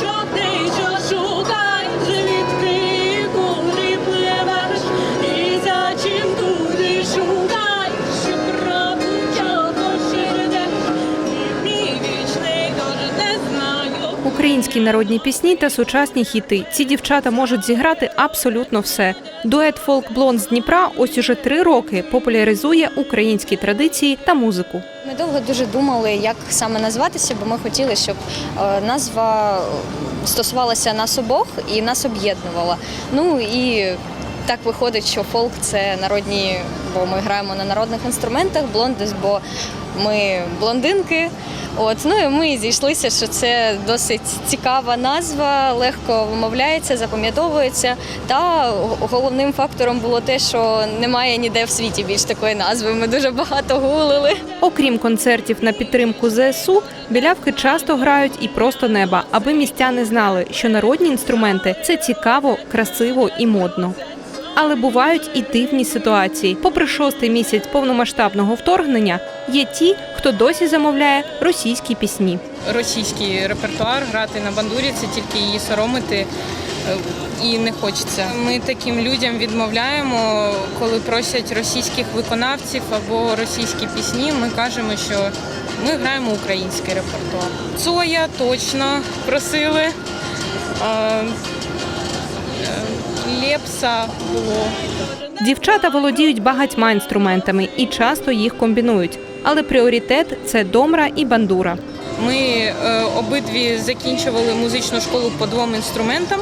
John Українські народні пісні та сучасні хіти. Ці дівчата можуть зіграти абсолютно все. Дует фолк блонд з Дніпра ось уже три роки популяризує українські традиції та музику. Ми довго дуже думали, як саме назватися, бо ми хотіли, щоб е, назва стосувалася нас обох і нас об'єднувала. Ну і так виходить, що фолк це народні, бо ми граємо на народних інструментах, блондес, бо ми блондинки. От ну і ми зійшлися, що це досить цікава назва, легко вимовляється, запам'ятовується. Та головним фактором було те, що немає ніде в світі більш такої назви. Ми дуже багато гулили. Окрім концертів на підтримку ЗСУ, білявки часто грають і просто неба, аби містяни знали, що народні інструменти це цікаво, красиво і модно. Але бувають і дивні ситуації. Попри шостий місяць повномасштабного вторгнення, є ті, хто досі замовляє російські пісні. російський репертуар, грати на бандурі, це тільки її соромити е, і не хочеться. Ми таким людям відмовляємо, коли просять російських виконавців або російські пісні. Ми кажемо, що ми граємо український репертуар. Цоя точно просили. Лепса було. Дівчата володіють багатьма інструментами і часто їх комбінують. Але пріоритет це домра і бандура. Ми е, обидві закінчували музичну школу по двом інструментам,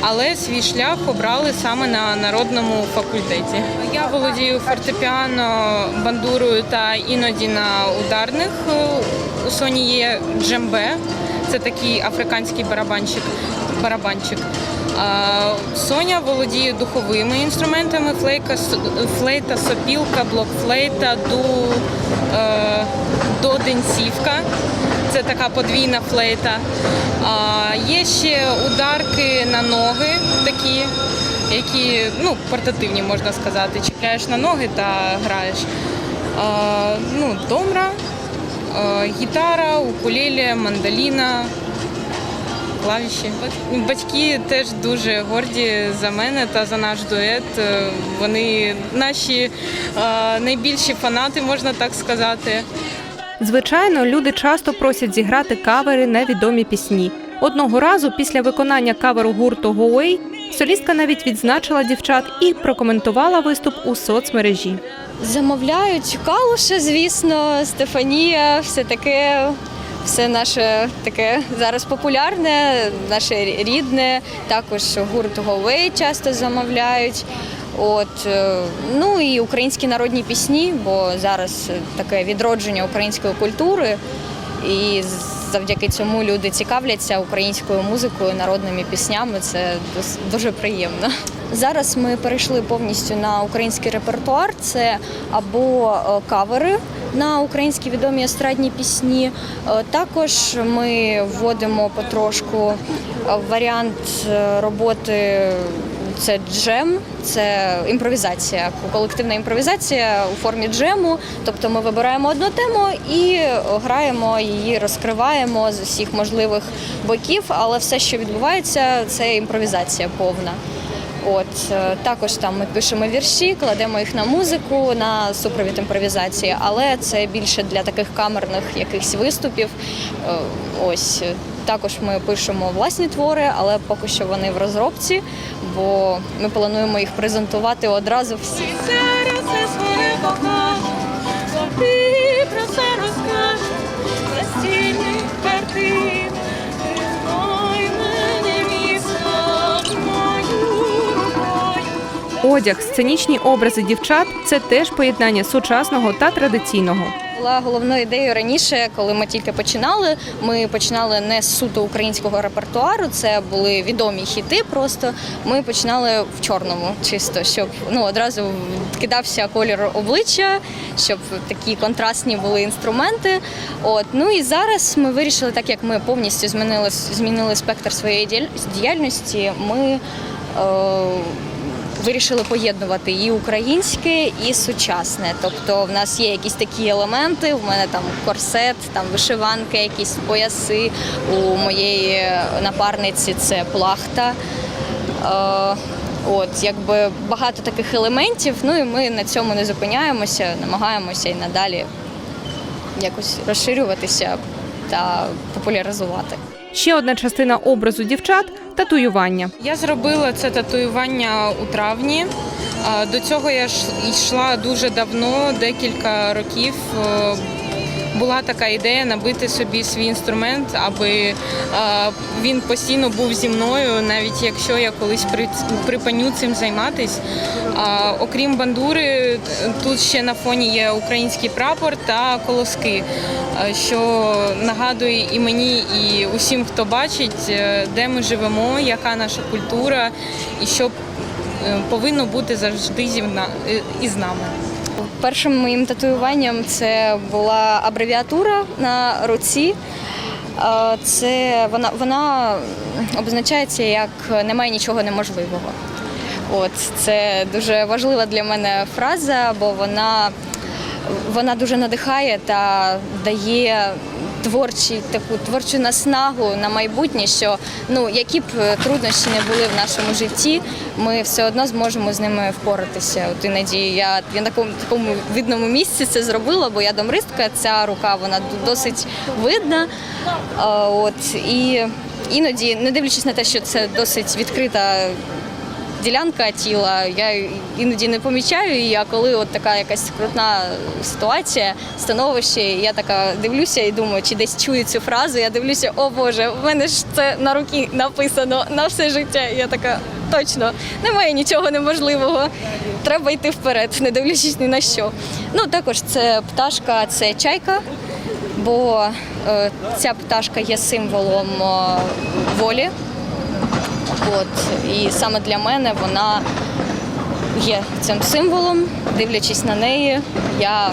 але свій шлях обрали саме на народному факультеті. Я володію фортепіано, бандурою та іноді на ударних. Е, У Соні є джембе, це такий африканський барабанщик. барабанчик. Соня володіє духовими інструментами: флейка, флейта, сопілка, блокфлейта, ду, е, доденсівка. Це така подвійна флейта. Є ще ударки на ноги, такі, які ну, портативні, можна сказати. Чіпляєш на ноги та граєш. Ну, домра, гітара, укулеле, мандоліна, клавіші. Батьки теж дуже горді за мене та за наш дует. Е, Вони наші е, найбільші фанати, можна так сказати. Звичайно, люди часто просять зіграти кавери на відомі пісні. Одного разу після виконання каверу гурту «Гоуей» солістка навіть відзначила дівчат і прокоментувала виступ у соцмережі. Замовляють калуша, звісно, Стефанія, все таке, все наше таке зараз популярне, наше рідне. Також гурт Говей часто замовляють. От е, ну і українські народні пісні, бо зараз таке відродження української культури. І завдяки цьому люди цікавляться українською музикою, народними піснями. Це дуже приємно. Зараз ми перейшли повністю на український репертуар. Це або е, кавери на українські відомі естрадні пісні. Е, Також ми вводимо потрошку е, варіант роботи. Це джем, це імпровізація, колективна імпровізація у формі джему. Тобто ми вибираємо одну тему і граємо її, розкриваємо з усіх можливих боків, але все, що відбувається, це імпровізація повна. От е, також там ми пишемо вірші, кладемо їх на музику, на супровід імпровізації, але це більше для таких камерних якихось виступів. Е, Ось також ми пишемо власні твори, але поки що вони в розробці, бо ми плануємо їх презентувати одразу всі. Одяг, сценічні образи дівчат це теж поєднання сучасного та традиційного. Була головною ідеєю раніше, коли ми тільки починали. Ми починали не з суто українського репертуару, це були відомі хіти. Просто ми починали в чорному, чисто, щоб ну одразу кидався колір обличчя, щоб такі контрастні були інструменти. От ну і зараз ми вирішили, так як ми повністю змінили змінили спектр своєї діяль- діяльності. Ми е, вирішили поєднувати і українське, і сучасне. Тобто в нас є якісь такі елементи. У мене там корсет, там вишиванки, якісь пояси. У моєї напарниці це плахта. Е, От, якби багато таких елементів. Ну і ми на цьому не зупиняємося, намагаємося і надалі якось розширюватися та популяризувати. Ще одна частина образу дівчат татуювання. Я зробила це татуювання у травні. До цього я йшла дуже давно, декілька років. Була така ідея набити собі свій інструмент, аби е, він постійно був зі мною, навіть якщо я колись при- припиню цим займатись. Окрім бандури, тут ще на фоні є український прапор та колоски, е, що нагадує і мені, і усім, хто бачить, е, де ми живемо, яка наша культура, і що повинно бути завжди із нами. Першим моїм татуюванням це була абревіатура на руці. Е, Це вона, вона обозначається як немає нічого неможливого. От це дуже важлива для мене фраза, бо вона, вона дуже надихає та дає творчі, таку творчу наснагу на майбутнє, що ну які б е, труднощі не були в нашому житті, ми все одно зможемо з ними впоратися. От іноді я, я на такому, такому видному місці це зробила, бо я домристка, ця рука вона досить видна. От і іноді, не дивлячись на те, що це досить відкрита ділянка тіла. Я іноді не помічаю її, а коли от така якась скрутна ситуація, становище, я така дивлюся і думаю, чи десь чую цю фразу. Я дивлюся, о Боже, в мене ж це на руки написано на все життя. Я така точно немає нічого неможливого. Треба йти вперед, не дивлячись ні на що. Ну також це пташка, це чайка. Бо е, ця пташка є символом е, волі, От і саме для мене вона є цим символом. Дивлячись на неї, я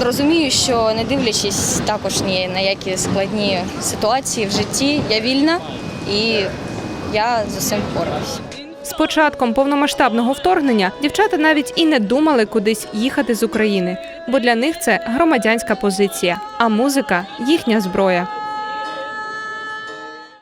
розумію, що не дивлячись також ні на які складні ситуації в житті, я вільна і я з усім впораюсь. З початком повномасштабного вторгнення дівчата навіть і не думали кудись їхати з України, бо для них це громадянська позиція, а музика їхня зброя.